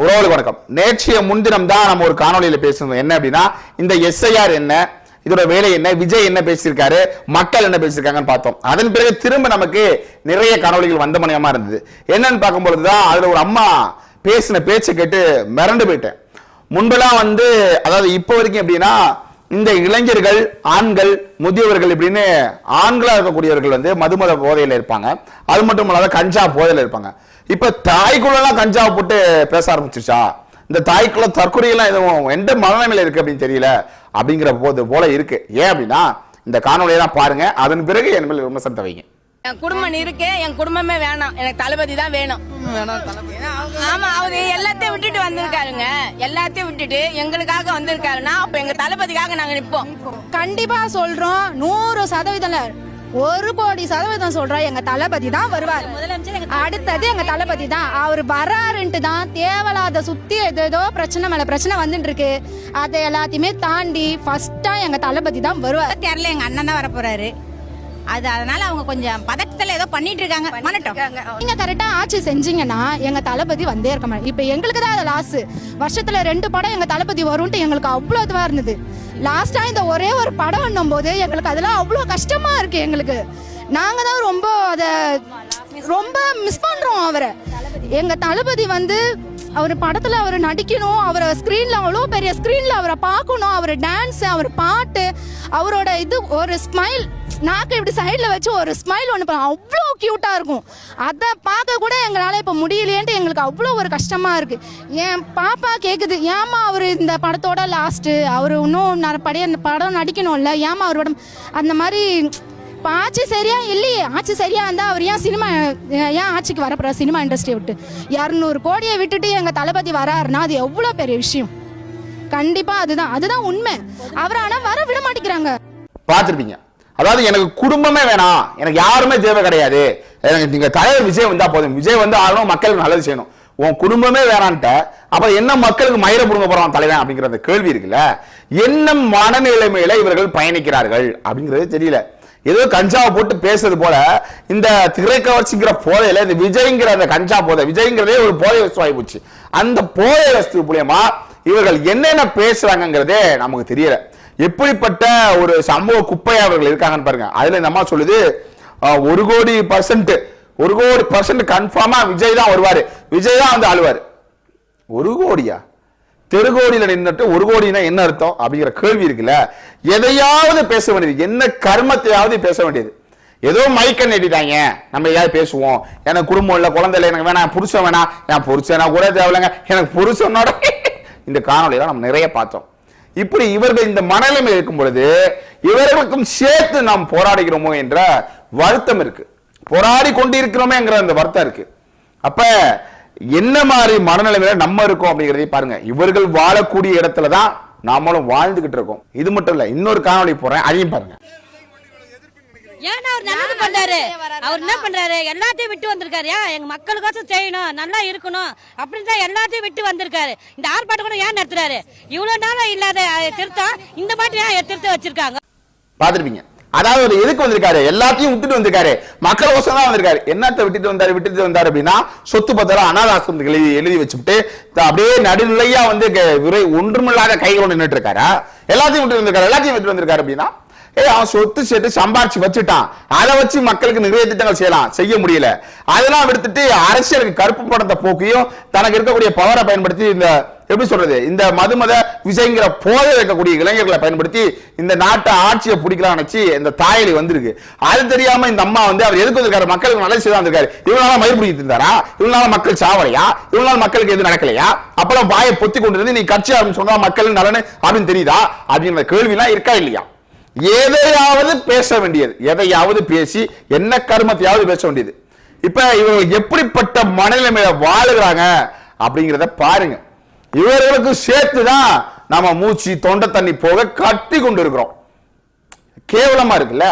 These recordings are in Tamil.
உறவுகளுக்கு வணக்கம். நேற்றைய முன்தினம் தான் நம்ம ஒரு காணொலியில் பேசணும் என்ன அப்படின்னா இந்த எஸ்ஐஆர் என்ன இதோட வேலை என்ன விஜய் என்ன பேசியிருக்காரு மக்கள் என்ன பேசியிருக்காங்கன்னு பார்த்தோம். அதன் பிறகு திரும்ப நமக்கு நிறைய காணொளிகள் வந்த மணியமா இருந்தது. என்னன்னு பார்க்கும்பொழுது தான் அதில் ஒரு அம்மா பேசின பேச்சை கேட்டு மிரண்டு போயிட்டேன். முன்பெல்லாம் வந்து அதாவது இப்போ வரைக்கும் எப்படின்னா இந்த இளைஞர்கள் ஆண்கள் முதியவர்கள் இப்படின்னு ஆண்களாக இருக்கக்கூடியவர்கள் வந்து மதுமத போதையில் இருப்பாங்க. அது மட்டும் இல்லாத கஞ்சா போதையில் இருப்பாங்க. இப்ப தாய்க்குள்ளலாம் கஞ்சா போட்டு பேச ஆரம்பிச்சிருச்சா? இந்த தாய்க்குள்ள தற்கொலையெல்லாம் எதுவும் எந்த மனநிலையில இருக்கு அப்படின்னு தெரியல. அப்படிங்கிற போது போல இருக்கு. ஏன் அப்படின்னா இந்த காணொலியெல்லாம் பாருங்க. அதன் பிறகு என் மேல் விமர்சனத்தை வைங்க என் குடும்பம் இருக்கு என் குடும்பமே வேணாம். எனக்கு தளபதி தான் வேணும். ஆமா அவரு எல்லாத்தையும் விட்டுட்டு வந்திருக்காருங்க. எல்லாத்தையும் விட்டுட்டு எங்களுக்காக வந்திருக்காருன்னா அப்ப எங்க தளபதிக்காக நாங்க நிப்போம். கண்டிப்பா சொல்றோம். நூறு சதவீதம் ஒரு கோடி சதவீதம் சொல்றோம் எங்க தளபதி தான் வருவார். அடுத்தது எங்க தளபதி தான். அவர் வராருன்ட்டு தான் தேவையில்லாத சுத்தி ஏதோ பிரச்சனை மேல பிரச்சனை வந்துட்டு இருக்கு அதை எல்லாத்தையுமே தாண்டி ஃபர்ஸ்டா எங்க தளபதி தான் வருவார். தெரியல எங்க அண்ணன் தான் வர போறாரு அது அதனால அவங்க கொஞ்சம் பதட்டத்துல ஏதோ பண்ணிட்டு இருக்காங்க. பண்ணட்டும். நீங்க கரெக்டா ஆட்சி செஞ்சீங்கன்னா எங்க தளபதி வந்தே இருக்க மாட்டாங்க இப்ப எங்களுக்கு தான் அது லாஸ் வருஷத்துல ரெண்டு படம் எங்க தளபதி வரும்ட்டு எங்களுக்கு அவ்வளவு இதுவா இருந்தது. லாஸ்டா இந்த ஒரே ஒரு படம் போது எங்களுக்கு அதெல்லாம் அவ்வளவு கஷ்டமா இருக்கு எங்களுக்கு. நாங்க தான் ரொம்ப அத ரொம்ப மிஸ் பண்றோம் அவரை. எங்க தளபதி வந்து அவர் படத்துல அவர் நடிக்கணும் அவரை ஸ்கிரீன்ல அவ்வளோ பெரிய ஸ்கிரீன்ல அவரை பார்க்கணும் அவர் டான்ஸ் அவர் பாட்டு அவரோட இது ஒரு ஸ்மைல் நாக்கு இப்படி சைடில் வச்சு ஒரு ஸ்மைல் ஒன்று அவ்வளோ க்யூட்டாக இருக்கும். அதை பார்க்க கூட எங்களால் இப்போ முடியலையேன்ட்டு எங்களுக்கு அவ்வளோ ஒரு கஷ்டமாக இருக்குது என் பாப்பா கேட்குது ஏமா அவர் இந்த படத்தோட லாஸ்ட்டு அவர் இன்னும் நான் படைய படம் நடிக்கணும்ல ஏமா அவரோட அந்த மாதிரி இப்போ ஆட்சி சரியா? இல்லையே. ஆட்சி சரியா இருந்தால் அவர் ஏன் சினிமா ஏன் ஆட்சிக்கு வரப்போற சினிமா இண்டஸ்ட்ரியை விட்டு? இரநூறு கோடியை விட்டுட்டு எங்கள் தளபதி வராருன்னா அது எவ்வளோ பெரிய விஷயம். கண்டிப்பாக அதுதான். அதுதான் உண்மை. அவர் ஆனால் வர விட மாட்டேங்கிறாங்க. பார்த்துருப்பீங்க. அதாவது எனக்கு குடும்பமே வேணாம். எனக்கு யாருமே தேவை கிடையாது. எனக்கு நீங்க தலைவர் விஜய் வந்தா போதும். விஜய் வந்து ஆகணும் மக்களுக்கு நல்லது செய்யணும். உன் குடும்பமே வேணான்ட்ட. அப்ப என்ன மக்களுக்கு மயிர புடுங்க போறான் தலைவன் அப்படிங்கிற அந்த கேள்வி இருக்குல்ல? என்ன மனநிலைமையில இவர்கள் பயணிக்கிறார்கள் அப்படிங்கிறது தெரியல. ஏதோ கஞ்சாவை போட்டு பேசுறது போல இந்த திரைக்கவர்ச்சிங்கிற போதையில இந்த விஜய்ங்கிற அந்த கஞ்சா போதை விஜய்ங்கிறதே ஒரு போதை வஸ்து ஆகி போச்சு. அந்த போதை வஸ்து மூலியமா இவர்கள் என்னென்ன பேசுறாங்கிறதே நமக்கு தெரியல. எப்படிப்பட்ட ஒரு சமூக குப்பை அவர்கள் இருக்காங்கன்னு பாருங்க. அதுல இந்த அம்மா சொல்லுது ஒரு கோடி பர்சன்ட் ஒரு கோடி பர்சன்ட் கன்ஃபார்மா விஜய் தான் வருவாரு. விஜய் தான் வந்து ஆளுவாரு. ஒரு கோடியா? தெருகோடியில நின்றுட்டு ஒரு கோடினா என்ன அர்த்தம்? அப்படிங்கிற கேள்வி இருக்குல்ல. எதையாவது பேச வேண்டியது என்ன கர்மத்தையாவது பேச வேண்டியது. ஏதோ மைக்க நட்டிட்டாங்க. நம்ம ஏதாவது பேசுவோம். எனக்கு குடும்பம் இல்லை குழந்தை இல்லை எனக்கு வேணாம் புருஷன் வேணாம். என் புருஷனா கூட தேவையில்லைங்க. எனக்கு புருஷனோட இந்த காணொலியெல்லாம் நம்ம நிறைய பார்த்தோம். இப்படி இவர்கள் இந்த மனநிலைமை இருக்கும் பொழுது இவர்களுக்கும் சேர்த்து நாம் போராடுகிறோமோ என்ற வருத்தம் இருக்கு. போராடி கொண்டிருக்கிறோமேங்கிற அந்த வருத்தம் இருக்கு. அப்ப என்ன மாதிரி மனநிலைமையில நம்ம இருக்கோம் அப்படிங்கிறதையும் பாருங்க. இவர்கள் வாழக்கூடிய இடத்துல தான் நாமளும் வாழ்ந்துகிட்டு இருக்கோம். இது மட்டும் இல்ல இன்னொரு காணொலி போறேன். அதையும் பாருங்க. ஏன்னா அவர் நல்லது பண்றாரு? அவர் என்ன பண்றாரு? எல்லாத்தையும் விட்டு வந்திருக்காரு. ஏன் எங்க மக்களுக்காச்சும் செய்யணும். நல்லா இருக்கணும். அப்படின்னு தான் எல்லாத்தையும் விட்டு வந்திருக்காரு. இந்த ஆர்ப்பாட்டம் கூட ஏன் நடத்துறாரு? இவ்வளவு நாளா இல்லாத திருத்தம். இந்த மாட்டி ஏன் திருத்த வச்சிருக்காங்க? பார்த்திருப்பீங்க. அதாவது அவர் எதுக்கு வந்திருக்காரு? எல்லாத்தையும் விட்டுட்டு வந்திருக்காரு. மக்கள் கோசம் தான் வந்திருக்காரு. என்னத்தை விட்டுட்டு வந்தாரு? விட்டுட்டு வந்தாரு அப்படின்னா சொத்து பத்திரம் அனாதாசிரமத்துக்கு எழுதி எழுதி வச்சுட்டு அப்படியே நடுநிலையா வந்து ஒன்றுமில்லாத கைகளோடு நின்றுட்டு இருக்காரா? எல்லாத்தையும் விட்டு வந்திருக்காரு? எல்லாத்தையும் விட்டு வந்திருக்காரு அப்படின்னா ஏய் அவன் சொத்து சேர்த்து சம்பாரிச்சு வச்சுட்டான். அதை வச்சு மக்களுக்கு நிறைய திட்டங்கள் செய்யலாம். செய்ய முடியல. அதெல்லாம் எடுத்துட்டு அரசியலுக்கு கருப்பு படத்தை போக்கையும் தனக்கு இருக்கக்கூடிய பவரை பயன்படுத்தி இந்த எப்படி சொல்றது இந்த மதுமத விஜய்ங்கிற போதை இருக்கக்கூடிய இளைஞர்களை பயன்படுத்தி இந்த நாட்டை ஆட்சியை பிடிக்கலாம் நினைச்சு இந்த தாயலி வந்திருக்கு. அது தெரியாம இந்த அம்மா வந்து அவர் எதுக்கு வந்திருக்காரு மக்களுக்கு நல்லது செய்தா வந்திருக்காரு இவனால மயிர் பிடிக்கிட்டு இருந்தாரா? இவனால மக்கள் சாவலையா? இவனால மக்களுக்கு எது நடக்கலையா? அப்புறம் வாயை பொத்தி கொண்டு இருந்து நீ கட்சி ஆரம்பிச்சு சொன்னா மக்கள் நலனு அப்படின்னு தெரியுதா? அப்படிங்கிற கேள்விலாம் இருக்கா இல்லையா? எதையாவது பேச வேண்டியது. எதையாவது பேசி என்ன கருமத்தையாவது பேச வேண்டியது. இப்ப இவங்க எப்படிப்பட்ட மனநிலைமையில வாழுகிறாங்க அப்படிங்கிறத பாருங்க. இவர்களுக்கு சேர்த்துதான் நம்ம மூச்சு தொண்டை தண்ணி போக கட்டி கொண்டு இருக்கிறோம் கேவலமா இருக்குல்ல?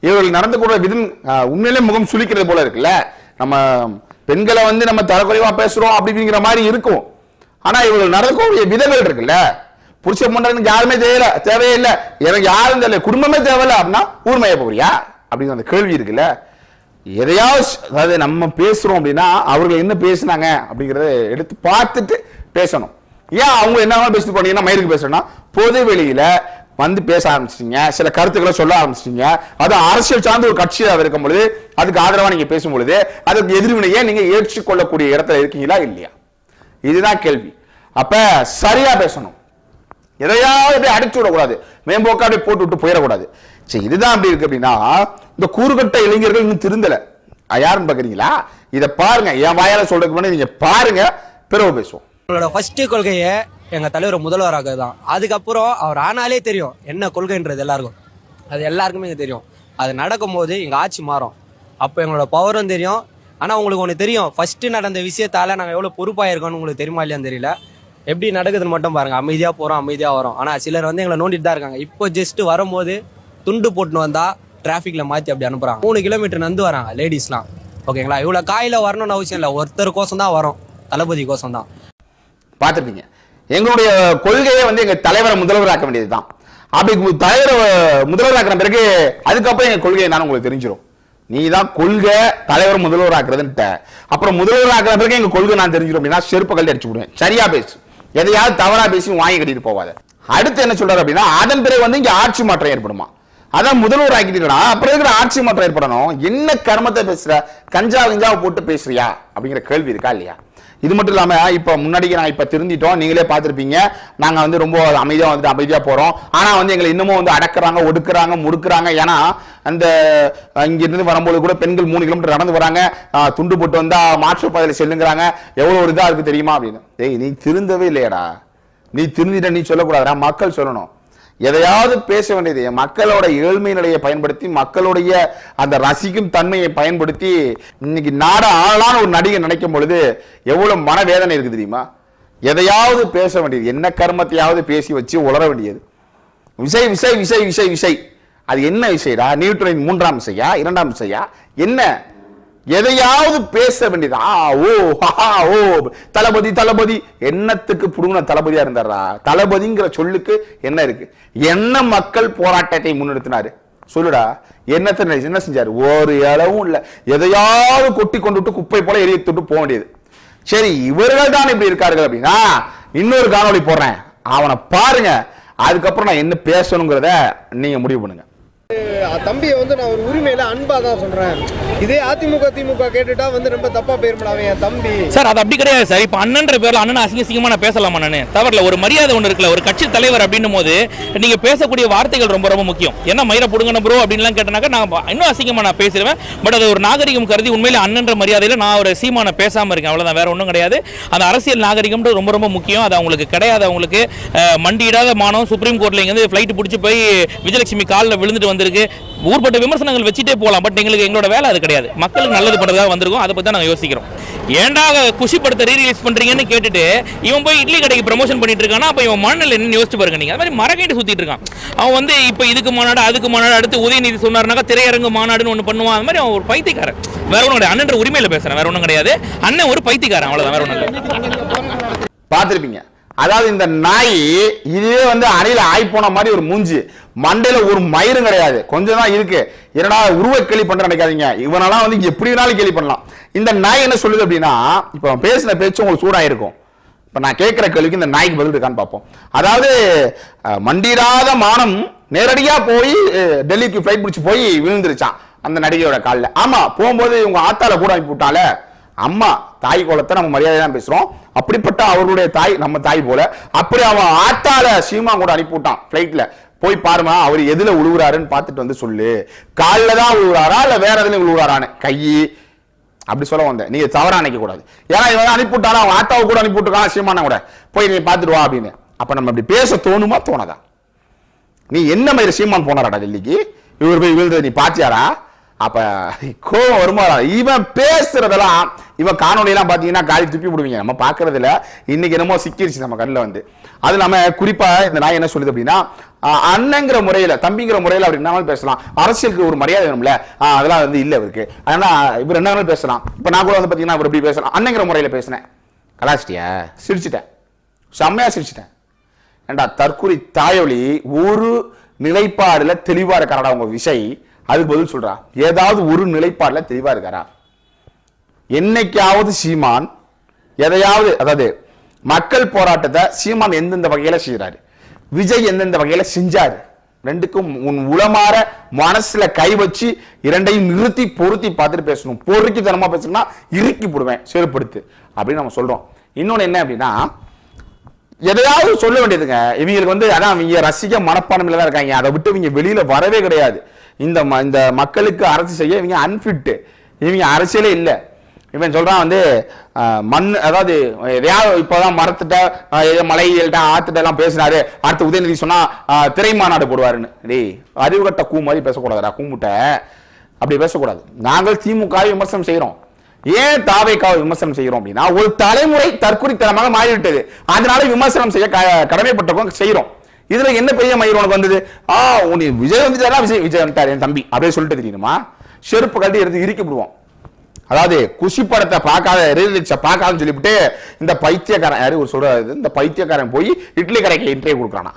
இவர்கள் நடந்து கூட விதம் உண்மையிலே முகம் சுளிக்கிறது போல இருக்குல்ல? நம்ம பெண்களை வந்து நம்ம தரக்குறைவா பேசுறோம் அப்படிங்கிற மாதிரி இருக்கும். ஆனா இவர்கள் நடக்கக்கூடிய விதங்கள் இருக்குல்ல? புருஷ முன்னாடி யாருமே தேவையில்ல தேவையில்லை. எனக்கு யாரும் தெரியல குடும்பமே தேவையில்ல அப்படின்னா ஊர்மையா போறியா அப்படிங்கிற அந்த கேள்வி இருக்குல்ல. எதையாவது அதாவது நம்ம பேசுறோம் அப்படின்னா அவர்கள் என்ன பேசுனாங்க அப்படிங்கறத எடுத்து பார்த்துட்டு பேசணும். ஏன் அவங்க என்ன பேசிட்டு போனீங்கன்னா மயிருக்கு பேசணும்னா பொது வெளியில வந்து பேச ஆரம்பிச்சிட்டீங்க. சில கருத்துக்களை சொல்ல ஆரம்பிச்சிட்டீங்க. அது அரசியல் சார்ந்த ஒரு கட்சியாக இருக்கும் பொழுது அதுக்கு ஆதரவா நீங்க பேசும் பொழுது அதுக்கு எதிர்வினையை நீங்க ஏற்றுக்கொள்ளக்கூடிய இடத்துல இருக்கீங்களா இல்லையா? இதுதான் கேள்வி. அப்ப சரியா பேசணும். எதையாவது அப்படியே அடிச்சு விடக்கூடாது. மேம்போக்கா அப்படியே போட்டு விட்டு போயிடக்கூடாது. சரி இதுதான் அப்படி இருக்கு அப்படின்னா இந்த கூறுகட்ட இளைஞர்கள் இன்னும் திருந்தல. யாருன்னு பாக்குறீங்களா? இதை பாருங்க. என் வாயால சொல்றதுக்கு முன்னாடி நீங்க பாருங்க. பிறகு பேசுவோம். உங்களோட ஃபர்ஸ்ட் கொள்கையை எங்க தலைவர் முதல்வராக தான் அதுக்கப்புறம் அவர் ஆனாலே தெரியும் என்ன கொள்கைன்றது எல்லாருக்கும். அது எல்லாருக்குமே இங்க தெரியும். அது நடக்கும் போது எங்க ஆட்சி மாறும். அப்போ எங்களோட பவரும் தெரியும். ஆனா உங்களுக்கு ஒன்று தெரியும். ஃபர்ஸ்ட் நடந்த விஷயத்தால நாங்கள் எவ்வளோ பொறுப்பாக இருக்கோம்னு உங்களுக்கு தெரியுமா இல்லையான்னு தெரியல. எப்படி நடக்குதுன்னு மட்டும் பாருங்க. அமைதியாக போகிறோம் அமைதியாக வரோம். ஆனால் சிலர் வந்து எங்களை நோண்டிட்டு தான் இருக்காங்க. இப்போ ஜஸ்ட் வரும்போது துண்டு போட்டுன்னு வந்தால் டிராஃபிக்கில் மாற்றி அப்படி அனுப்புகிறாங்க மூணு கிலோமீட்டர் நந்து வராங்க லேடிஸ்லாம் ஓகேங்களா இவ்வளோ காயில் வரணும்னு அவசியம் இல்லை. ஒருத்தர் கோசம் தான் வரும். தளபதி கோசம் தான் பார்த்துருப்பீங்க. எங்களுடைய கொள்கையை வந்து எங்கள் தலைவரை முதல்வராக்க வேண்டியது தான் அப்படி தலைவரை முதல்வராக்கின பிறகு அதுக்கப்புறம் எங்கள் கொள்கை நான் உங்களுக்கு தெரிஞ்சிடும் நீ தான் கொள்கை தலைவர் முதல்வராக்குறதுன்ட்ட. அப்புறம் முதல்வராக்கின பிறகு எங்க கொள்கை நான் தெரிஞ்சிடும் அப்படின்னா செருப்பு கல்வி அடிச்சு விடுவேன். சரியா பேசு. எதையாவது தவறா பேசி வாங்கி கட்டிட்டு போவாத. அடுத்து என்ன சொல்றாரு அப்படின்னா அதன் பிறகு வந்து இங்க ஆட்சி மாற்றம் ஏற்படுமா? அதான் முதல்வர் ஆக்கிட்டீங்களா அப்புறம் இருக்கிற ஆட்சி மாற்றம் ஏற்படணும்? என்ன கர்மத்தை பேசுற? கஞ்சா கஞ்சாவை போட்டு பேசுறியா? அப்படிங்கிற கேள்வி இருக்கா இல்லையா? இது மட்டும் இல்லாமல் இப்போ முன்னாடிக்கு நான் இப்போ திருந்திட்டோம். நீங்களே பார்த்துருப்பீங்க. நாங்கள் வந்து ரொம்ப அமைதியாக வந்துட்டு அமைதியாக போகிறோம் ஆனால் வந்து எங்களை இன்னமும் வந்து அடக்குறாங்க ஒடுக்குறாங்க முடுக்குறாங்க. ஏன்னா அந்த இங்கிருந்து வரும்போது கூட பெண்கள் மூணு கிலோமீட்டர் நடந்து வராங்க. துண்டு போட்டு வந்தால் மாற்று பாதையில் செல்லுங்கிறாங்க. எவ்வளோ ஒரு இதாக இருக்குது தெரியுமா அப்படின்னு. டேய் நீ திருந்தவே இல்லையடா. நீ திருந்திட்ட நீ சொல்லக்கூடாதுடா. மக்கள் சொல்லணும். எதையாவது பேச வேண்டியது. என் மக்களோட ஏழ்மை நிலையை பயன்படுத்தி மக்களுடைய அந்த ரசிக்கும் தன்மையை பயன்படுத்தி இன்னைக்கு நாட ஆளான ஒரு நடிகை நினைக்கும் பொழுது எவ்வளவு மனவேதனை இருக்கு தெரியுமா? எதையாவது பேச வேண்டியது. என்ன கர்மத்தையாவது பேசி வச்சு உளர வேண்டியது. விசை விசை விசை விசை விசை. அது என்ன விசைடா? நியூட்ரன் மூன்றாம் விசையா? இரண்டாம் விசையா? என்ன? எதையாவது பேச வேண்டியது. ஆ ஓ ஹா ஓ. தளபதி தளபதி. என்னத்துக்கு புடுங்கின தளபதியா இருந்தாரா தளபதிங்கிற சொல்லுக்கு என்ன இருக்கு? என்ன மக்கள் போராட்டத்தை முன்னெடுத்தினாரு? சொல்லுடா. என்னத்தை என்ன செஞ்சாரு? ஒரு இளவும் இல்லை. எதையாவது கொட்டி கொண்டு விட்டு குப்பை போல எரிய தொட்டு போக வேண்டியது. சரி இவர்கள் தான் இப்படி இருக்கார்கள் அப்படின்னா இன்னொரு காணொலி போடுறேன். அவனை பாருங்க. அதுக்கப்புறம் நான் என்ன பேசணுங்கிறத நீங்க முடிவு பண்ணுங்க. தம்பியை வந்து நான் ஒரு உரிமையில அன்பா தான் சொல்றேன். இதே அதிமுக திமுக கேட்டுட்டா வந்து ரொம்ப தப்பா பேர் அவன் என் தம்பி. சார் அது அப்படி கிடையாது சார். இப்போ அண்ணன்ற பேர்ல அண்ணன் அசிங்க சிங்கமா நான் பேசலாமா நான்? தவறல ஒரு மரியாதை ஒன்று இருக்குல்ல ஒரு கட்சி தலைவர் அப்படின்னும் போது நீங்க பேசக்கூடிய வார்த்தைகள் ரொம்ப ரொம்ப முக்கியம். என்ன மயிரை புடுங்கணும் ப்ரோ அப்படின்லாம் கேட்டனாக்கா நான் இன்னும் அசிங்கமா நான் பேசிடுவேன். பட் அது ஒரு நாகரிகம் கருதி உண்மையில அண்ணன்ற மரியாதையில நான் ஒரு சீமான பேசாம இருக்கேன். அவ்வளவுதான் வேற ஒன்றும் கிடையாது. அந்த அரசியல் நாகரிகம்ன்றது ரொம்ப ரொம்ப முக்கியம். அது அவங்களுக்கு கிடையாது. அவங்களுக்கு மண்டியிடாத மானம். சுப்ரீம் கோர்ட்ல இங்கே வந்து பிடிச்சி போய் விஜயலட்சுமி காலில் விழுந்துட்டு வந்திருக்கு. ஊர்பட்ட விமர்சனங்கள் வச்சுட்டே போகலாம். பட் எங்களுக்கு எங்களோட வேலை அது கிடையாது. மக்களுக்கு நல்லது பண்ணுறதாக வந்திருக்கோம். அதை பத்தி தான் நாங்கள் யோசிக்கிறோம். ஏண்டாக குஷிப்படுத்த ரீரிலீஸ் பண்றீங்கன்னு கேட்டுட்டு இவன் போய் இட்லி கடைக்கு ப்ரமோஷன் பண்ணிட்டு இருக்கானா? அப்போ இவன் மனநிலை என்ன யோசிச்சு பாருங்க நீங்கள் அது மாதிரி மரகைட்டு சுத்திட்டு இருக்கான். அவன் வந்து இப்ப இதுக்கு மாநாடு அதுக்கு மாநாடு அடுத்து உதயநிதி சொன்னார்னாக்கா திரையரங்கு மாநாடுன்னு ஒன்று பண்ணுவான். அது மாதிரி அவன் ஒரு பைத்தியக்காரன். வேற ஒன்றும் கிடையாது. அண்ணன்ற உரிமையில பேசுறேன். வேற ஒன்றும் கிடையாது. அண்ணன் ஒரு பைத்தியக்காரன். அவ்வளோதான் வேற ஒன்றும் இல்லை. பார்த்திருப்பீங்க. அதாவது இந்த நாய் இதுவே வந்து அணில ஆய் போன மாதிரி ஒரு மூஞ்சி. மண்டையில ஒரு மயிரும் கிடையாது. கொஞ்சம் தான் இருக்கு. என்னடா உருவ கேள்வி பண்ற நினைக்காதீங்க. இவனெல்லாம் வந்து எப்படி வேணாலும் கேலி பண்ணலாம். இந்த நாய் என்ன சொல்லுது அப்படின்னா இப்ப அவன் பேசின பேச்சு உங்களுக்கு சூடாயிருக்கும். இப்ப நான் கேட்கிற கேள்விக்கு இந்த நாய்க்கு பதில் இருக்கான்னு பார்ப்போம். அதாவது அஹ், மானம் நேரடியா போய் டெல்லிக்கு ஃபிளைட் பிடிச்சி போய் விழுந்துருச்சான் அந்த நடிகையோட காலில். ஆமா போகும்போது இவங்க ஆத்தால கூட அனுப்பி விட்டால. அம்மா தாய் குலத்தை நம்ம மரியாதை தான் பேசுறோம். அப்படிப்பட்ட அவருடைய தாய் நம்ம தாய் போல. அப்படி அவன் ஆத்தால சீமா கூட அனுப்பி விட்டான் போய் பாருமா அவர் எதுல உழுவுறாருன்னு பார்த்துட்டு வந்து சொல்லு. காலில் தான் உழுவுறாரா இல்ல வேற எதுல உழுவுறாரான்னு? கை. அப்படி சொல்ல வந்தேன். நீங்க தவறா நினைக்க கூடாது ஏன்னா இவன் அனுப்பி அவன் ஆத்தாவை கூட அனுப்பி விட்டுருக்கான் சீமான கூட. போய் நீ பார்த்துட்டு வா அப்படின்னு. அப்ப நம்ம இப்படி பேச தோணுமா? தோணதா? நீ என்ன மாதிரி சீமான் போனாராடா டெல்லிக்கு? இவர் போய் விழுந்தது நீ பாத்தியாரா அப்ப கோவம் வருமா? இவன் பேசுறதெல்லாம் இவன் காணொலியெல்லாம் பாத்தீங்கன்னா காலி துப்பி விடுவீங்க நம்ம பாக்குறது இல்ல இன்னைக்கு என்னமோ சிக்கிருச்சு நம்ம கண்ணில் வந்து. அது இல்லாம குறிப்பா இந்த நாய் என்ன சொல்லுது அப்படின்னா அண்ணங்கிற முறையில தம்பிங்கிற முறையில அப்படி என்ன பேசலாம். அரசியலுக்கு ஒரு மரியாதை வேணும்ல. அதெல்லாம் வந்து இல்ல இவருக்கு. ஆனா இவர் என்ன பேசலாம். இப்ப நான் கூட வந்து பாத்தீங்கன்னா இவர் இப்படி பேசலாம்? அண்ணங்கிற முறையில பேசினேன். கலாச்சிட்டியா? சிரிச்சிட்டேன். செம்மையா சிரிச்சிட்டேன். ஏண்டா தற்குறி தாயொலி ஒரு நிலைப்பாடுல தெளிவா இருக்காரடா உங்க விஷய் அதுக்கு பதில் சொல்றா. ஏதாவது ஒரு நிலைப்பாட்டில் தெளிவா இருக்காரா? என்னைக்காவது சீமான் எதையாவது அதாவது மக்கள் போராட்டத்தை சீமான் எந்தெந்த வகையில செய்யறாரு விஜய் எந்தெந்த வகையில செஞ்சாரு? ரெண்டுக்கும் உன் உளமாற மனசுல கை வச்சு இரண்டையும் நிறுத்தி பொருத்தி பார்த்துட்டு பேசணும். பொறுக்கித்தனமா பேசணும்னா இறுக்கி போடுவேன் செயல்படுத்து அப்படின்னு நம்ம சொல்றோம். இன்னொன்னு என்ன அப்படின்னா எதையாவது சொல்ல வேண்டியதுங்க. இவங்களுக்கு வந்து அதான் இவங்க ரசிக மனப்பான்மையில தான் இருக்காங்க. அதை விட்டு இவங்க வெளியில வரவே கிடையாது. இந்த ம- இந்த மக்களுக்கு அரசு செய்ய இவங்க அன்ஃபிட் இவங்க அரசியலே இல்லை. இவன் சொல்றான் வந்து மண் அதாவது எதையாவது இப்போதான் மரத்துட்ட அஹ், ஏதோ ஆத்துட்ட எல்லாம் பேசினாரு. அடுத்து உதயநிதி சொன்னா திரை மாநாடு போடுவாருன்னு. டேய் அறிவுகட்ட கூ மாதிரி பேசக்கூடாதுடா கூமுட்ட. அப்படி பேசக்கூடாது. நாங்கள் திமுக விமர்சனம் செய்கிறோம் ஏன் தாவைக்காவை விமர்சனம் செய்கிறோம் அப்படின்னா ஒரு தலைமுறை தற்குறித்தனமாக மாறிவிட்டது. அதனால விமர்சனம் செய்ய க- கடமைப்பட்டவங்க செய்கிறோம் இதுல என்ன பெரிய மயிர் உனக்கு வந்தது? ஆ உனி விஜய் வந்துட்டாரா விஜய் விஜய் வந்துட்டார் என் தம்பி அப்படியே சொல்லிட்டு தெரியுமா? செருப்பு கட்டி எடுத்து இறுக்கி விடுவோம். அதாவது குஷி படத்தை பார்க்காத ரிலீக்ஸை பார்க்காதுன்னு சொல்லிவிட்டு இந்த பைத்தியக்காரன் யாரு ஒரு சொல்றாரு இந்த பைத்தியக்காரன் போய் இட்லி கடைக்கு இன்டர்வியூ கொடுக்குறானா?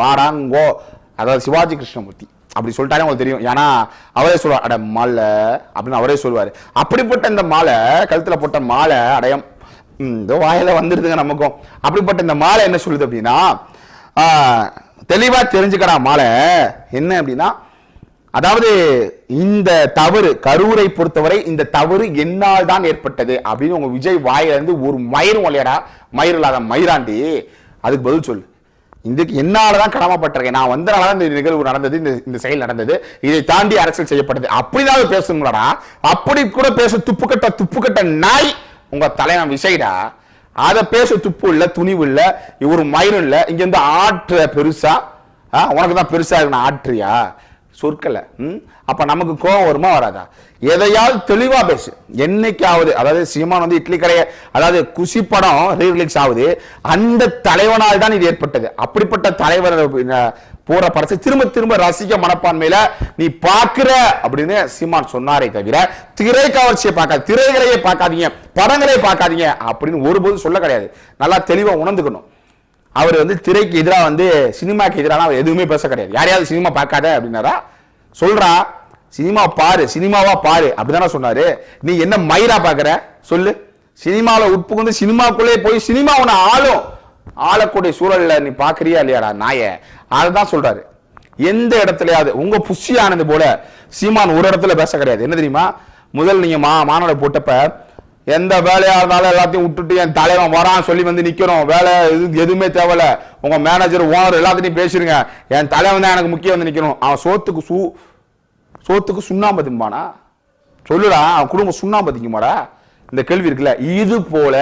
வாடாங்கோ. அதாவது சிவாஜி கிருஷ்ணமூர்த்தி. அப்படி சொல்லிட்டாலே உங்களுக்கு தெரியும். ஏன்னா அவரே சொல்லுவார் அட மாலை அப்படின்னு அவரே சொல்லுவார் அப்படிப்பட்ட இந்த மாலை கழுத்துல போட்ட மாலை அடையம் இந்த இதோ வாயில வந்துடுதுங்க நமக்கும். அப்படிப்பட்ட இந்த மாலை என்ன சொல்லுது அப்படின்னா தெளிவாக தெரிஞ்சுக்கடா மாலை. என்ன அப்படின்னா அதாவது இந்த தவறு கரூரை பொறுத்தவரை இந்த தவறு என்னால் தான் ஏற்பட்டது அப்படின்னு உங்க விஜய் வாயிலிருந்து ஒரு மயிரும் ஒலையடா மயிர் இல்லாத மயிராண்டி. அதுக்கு பதில் சொல்லு. இதுக்கு என்னால தான் கடமைப்பட்டிருக்கேன். நான் வந்தனால தான் இந்த நிகழ்வு நடந்தது இந்த இந்த செயல் நடந்தது. இதை தாண்டி அரசியல் செய்யப்பட்டது. அப்படிதான் பேசணுங்களா அப்படி கூட பேச துப்புக்கட்ட துப்புக்கட்ட நாய் உங்க தலைவன் விசைடா அதை பேச துப்பு இல்ல துணிவு இல்லை ஒரு மயிரும் இல்ல இங்கே இருந்து ஆற்ற பெருசா? உனக்கு தான் பெருசா இருக்கணும் ஆற்றியா சொற்களை ம்? அப்போ நமக்கு கோபம் வருமா வராதா? எதையாவது தெளிவா பேசு. என்னைக்காவது அதாவது சீமான் வந்து இட்லி கடையை அதாவது குசி படம் ரீரிலீஸ் ஆகுது. அந்த தலைவனால் தான் இது ஏற்பட்டது. அப்படிப்பட்ட தலைவர் போற படத்தை திரும்ப திரும்ப ரசிக்க மனப்பான்மையில நீ பாக்குற அப்படின்னு சீமான் சொன்னாரே தவிர திரை கவர்ச்சியை பார்க்காது திரைகளையே பார்க்காதீங்க படங்களே பார்க்காதீங்க அப்படின்னு ஒருபோதும் சொல்ல கிடையாது. நல்லா தெளிவா உணர்ந்துக்கணும். அவர் வந்து திரைக்கு எதிராக வந்து சினிமாக்கு எதிராக அவர் எதுவுமே பேச கிடையாது. யாரையாவது சினிமா பார்க்காத அப்படின்னாரா? சொல்றா சினிமா பாரு சினிமாவா பாரு அப்படிதானே சொன்னாரு. நீ என்ன மயிரா பாக்குற சொல்லு. சினிமாவில் உட்புகுந்து சினிமாக்குள்ளே போய் சினிமா உன ஆளும். ஆளக்கூடிய சூழல்ல நீ பாக்குறியா இல்லையாடா நாய? அதுதான் சொல்றாரு. எந்த இடத்துலயாவது உங்க புஷி ஆனது போல சீமான் ஒரு இடத்துல பேச கிடையாது. என்ன தெரியுமா? முதல் நீங்க மா மாநாடு போட்டப்ப எந்த வேலையா இருந்தாலும் எல்லாத்தையும் விட்டுட்டு என் தலைவன் வரான் சொல்லி வந்து நிக்கிறோம். வேலை இது எதுவுமே தேவையில்ல. உங்க மேனேஜர் ஓனர் எல்லாத்தையும் பேசிருங்க. என் தலைவன் தான் எனக்கு முக்கியம் வந்து நிக்கணும். அவன் சோத்துக்கு சூ சோத்துக்கு சுண்ணாம்பு திம்பானா சொல்லுடா அவன் குடும்பம் சுண்ணாம்பு திங்குமாடா இந்த கேள்வி இருக்குல்ல. இது போல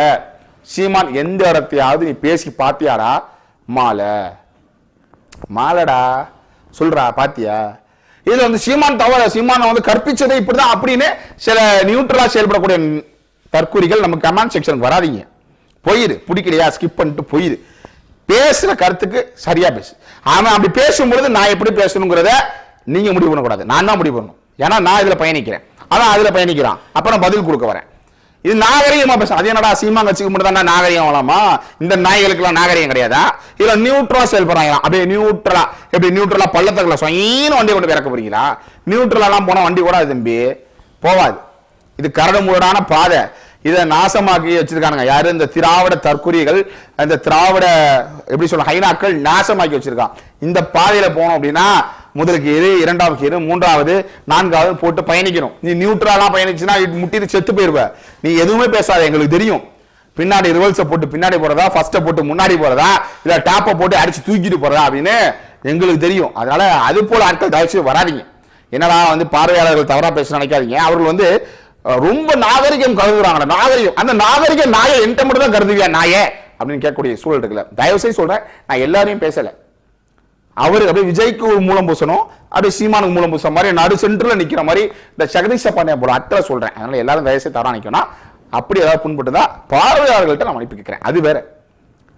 சீமான் எந்த இடத்தையாவது நீ பேசி பாத்தியாடா மாலை. மாலடா சொல்றா பாத்தியா? இதுல வந்து சீமான் தவற சீமான வந்து கற்பிச்சதே இப்படிதான். அப்படின்னு சில நியூட்ரலா செயல்படக்கூடிய தற்கூரிகள் நம்ம கமெண்ட் செக்ஷனுக்கு வராதீங்க. போயிரு பிடிக்கலையா? ஸ்கிப் பண்ணிட்டு போயிரு. பேசுற கருத்துக்கு சரியா பேசு. அவன் அப்படி பேசும்பொழுது நான் எப்படி பேசணுங்கிறத நீங்க முடிவு பண்ணக்கூடாது. நான் தான் முடிவு பண்ணணும். ஏன்னா நான் இதுல பயணிக்கிறேன். அவன் அதுல பயணிக்கிறான். அப்ப நான் பதில் கொடுக்க வரேன். இது நாகரிகமா பேசும் அது என்னடா சீமா வச்சுக்க மட்டும் தான் நாகரிகம் வளமா இந்த நாய்களுக்குலாம் நாகரிகம் கிடையாதா? இதுல நியூட்ரலா செயல்படுறாங்க அப்படியே நியூட்ரலா எப்படி நியூட்ரலா பள்ளத்துக்குள்ள சொயின்னு வண்டி கொண்டு இறக்க போறீங்களா? நியூட்ரலாம் எல்லாம் போனா வண்டி கூட தம்பி. போவாது. இது கரடு முரடான பாதை. இதை நாசமாக்கி வச்சிருக்கானுங்க. யாரு? இந்த திராவிட தற்குறிகள் இந்த திராவிட எப்படி சொல்ல ஹைனாக்கள் நாசமாக்கி வச்சிருக்கான். இந்த பாதையில போனோம் அப்படின்னா முதல் கீரு இரண்டாவது கீரு மூன்றாவது நான்காவது போட்டு பயணிக்கணும். நீ நியூட்ரலா பயணிச்சுன்னா முட்டிட்டு செத்து போயிருவ. நீ எதுவுமே பேசாத எங்களுக்கு தெரியும். பின்னாடி ரிவல்ஸை போட்டு பின்னாடி போறதா ஃபர்ஸ்ட்டை போட்டு முன்னாடி போறதா இல்ல டேப்பை போட்டு அடிச்சு தூக்கிட்டு போறதா அப்படின்னு எங்களுக்கு தெரியும். அதனால அது போல ஆட்கள் தயவுச்சு வராதீங்க. என்னடா வந்து பார்வையாளர்கள் தவறா பேச நினைக்காதீங்க. அவர்கள் வந்து ரொம்ப நாகரிகம் கருதுறாங்க நாகரிகம் அந்த நாகரிக நாயை என்கிட்ட மட்டும் தான் கருதுவியா நாயே? அப்படின்னு கேட்கக்கூடிய சூழல் இருக்குல்ல. தயவு செய்து சொல்றேன் நான் எல்லாரையும் பேசலை. அவர் அப்படியே விஜய்க்கு ஒரு மூலம் பூசணும். அப்படியே சீமானுக்கு மூலம் பூச மாதிரி நடு சென்டர்ல நிக்கிற மாதிரி இந்த ஜெகதீஷ பாண்டியா போல அட்டை சொல்றேன். அதனால எல்லாரும் தயவுசெய்து தவறா நிக்கணும் அப்படி ஏதாவது புண்பட்டுதா பார்வையாளர்கள்ட்ட நான் மன்னிப்பு கேட்கிறேன். அது வேற.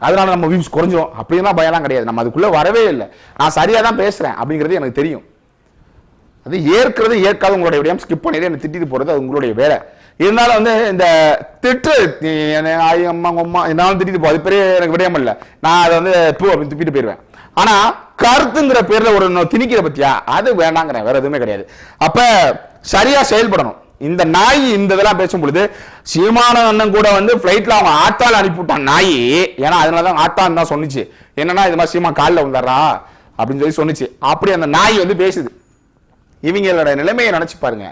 அதனால நம்ம வியூஸ் குறைஞ்சிரும். அப்படிலாம் பயம்லாம் கிடையாது. நம்ம அதுக்குள்ள வரவே இல்லை. நான் சரியா தான் பேசுறேன் அப்படிங்கிறது எனக்கு தெரியும். அது ஏற்கிறது ஏற்காத உங்களுடைய விடயம் ஸ்கிப் பண்ணிட்டு என்ன திட்டிட்டு போறது அது உங்களுடைய வேலை. இருந்தாலும் வந்து இந்த திட்டு நீ ஆயி அம்மா உங்க அம்மா என்னாலும் திட்டிட்டு போ. அது பெரிய எனக்கு விடயம் இல்லை நான் அதை வந்து பூ அப்படின்னு துப்பிட்டு போயிடுவேன். ஆனா கருத்துங்கிற பேர்ல ஒரு திணிக்கிற பத்தியா? அது வேண்டாங்கிறேன் வேற எதுவுமே கிடையாது. அப்ப சரியா செயல்படணும். இந்த நாய் இந்த இதெல்லாம் பேசும் பொழுது சீமான அண்ணன் கூட வந்து பிளைட்ல அவன் ஆட்டால் அனுப்பிவிட்டான் நாய். ஏன்னா அதனாலதான் ஆட்டான் தான் சொன்னுச்சு. என்னன்னா இது மாதிரி சீமா காலில் வந்துடுறா அப்படின்னு சொல்லி சொன்னுச்சு. அப்படி அந்த நாய் வந்து பேசுது. இவங்களோட நிலைமையை நினைச்சு பாருங்க.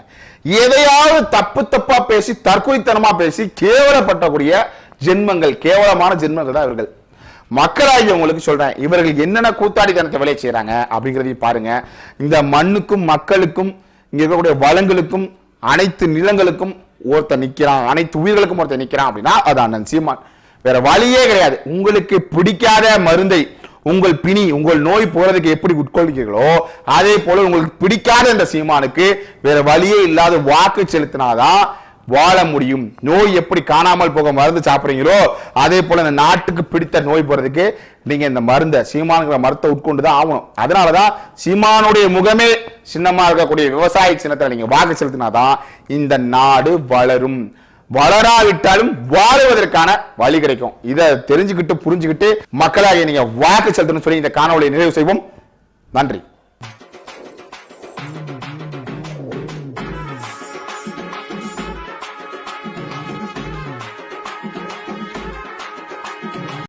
எதையாவது தப்பு தப்பா பேசி தற்கொலைத்தனமா பேசி கேவலப்பட்டக்கூடிய ஜென்மங்கள் கேவலமான ஜென்மங்கள் தான் இவர்கள். மக்களாகி உங்களுக்கு சொல்றேன் இவர்கள் என்னென்ன கூத்தாடித்தனத்தை வேலையை செய்கிறாங்க அப்படிங்கிறதையும் பாருங்க. இந்த மண்ணுக்கும் மக்களுக்கும் இங்க இருக்கக்கூடிய வளங்களுக்கும் அனைத்து நிலங்களுக்கும் ஒருத்தன் நிக்கிறான் அனைத்து உயிர்களுக்கும் ஒருத்தன் நிக்கிறான் அப்படின்னா அது அண்ணன் சீமான். வேற வழியே கிடையாது. உங்களுக்கு பிடிக்காத மருந்தை உங்கள் பிணி உங்கள் நோய் போறதுக்கு எப்படி உட்கொள்கிறீர்களோ அதே போல உங்களுக்கு பிடிக்காத இந்த சீமானுக்கு வேற வழியே இல்லாத வாக்கு செலுத்தினாதான் வாழ முடியும். நோய் எப்படி காணாமல் போக மருந்து சாப்பிட்றீங்களோ அதே போல இந்த நாட்டுக்கு பிடித்த நோய் போறதுக்கு நீங்க இந்த மருந்தை சீமானுங்கிற மரத்தை உட்கொண்டு தான் ஆகணும். அதனாலதான் சீமானுடைய முகமே சின்னமா இருக்கக்கூடிய விவசாய சின்னத்தில் நீங்க வாக்கு செலுத்தினாதான் இந்த நாடு வளரும். வளராவிட்டாலும் வாழுவதற்கான வழி கிடைக்கும். இதை தெரிஞ்சுக்கிட்டு புரிஞ்சுக்கிட்டு மக்களாக நீங்க வாக்கு செலுத்தணும்னு சொல்லி இந்த காணொலியை நிறைவு செய்வோம். நன்றி.